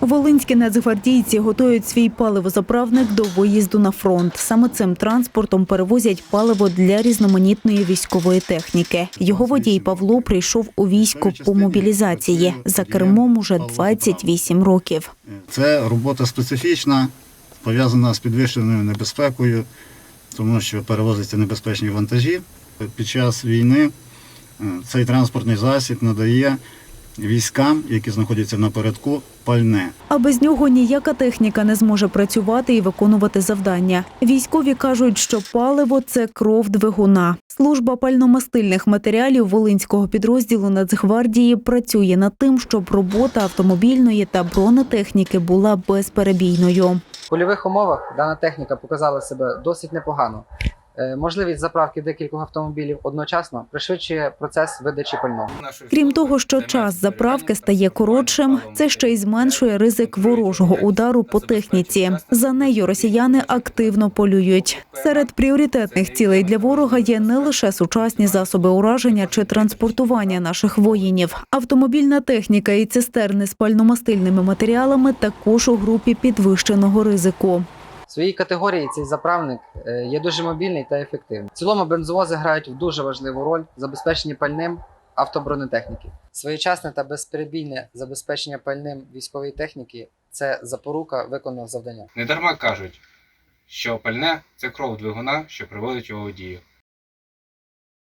Волинські нацгвардійці готують свій паливозаправник до виїзду на фронт. Саме цим транспортом перевозять паливо для різноманітної військової техніки. Його водій Павло прийшов у військо по мобілізації. За кермом уже 28 років. Це робота специфічна, пов'язана з підвищеною небезпекою, тому що перевозяться небезпечні вантажі. Під час війни е, цей транспортний засіб надає військам, які знаходяться напередку, пальне. А без нього ніяка техніка не зможе працювати і виконувати завдання. Військові кажуть, що паливо це кров двигуна. Служба пальномастильних матеріалів Волинського підрозділу Нацгвардії працює над тим, щоб робота автомобільної та бронетехніки була безперебійною. В польових умовах дана техніка показала себе досить непогано. Е, Можливість заправки декількох автомобілів одночасно пришвидшує процес видачі пального. Крім того, що час заправки стає коротшим, це ще й зменшує ризик ворожого удару по техніці. За нею росіяни активно полюють. Серед пріоритетних цілей для ворога є не лише сучасні засоби ураження чи транспортування наших воїнів. Автомобільна техніка і цистерни з пальномастильними матеріалами також у групі підвищеного ризику. В своїй категорії цей заправник е, є дуже мобільний та ефективний. В цілому бензовози грають в дуже важливу роль в забезпеченні пальним автобронетехніки. Своєчасне та безперебійне забезпечення пальним військової техніки це запорука виконаного завдання. Не дарма кажуть, що пальне це кров двигуна, що приводить його у дію.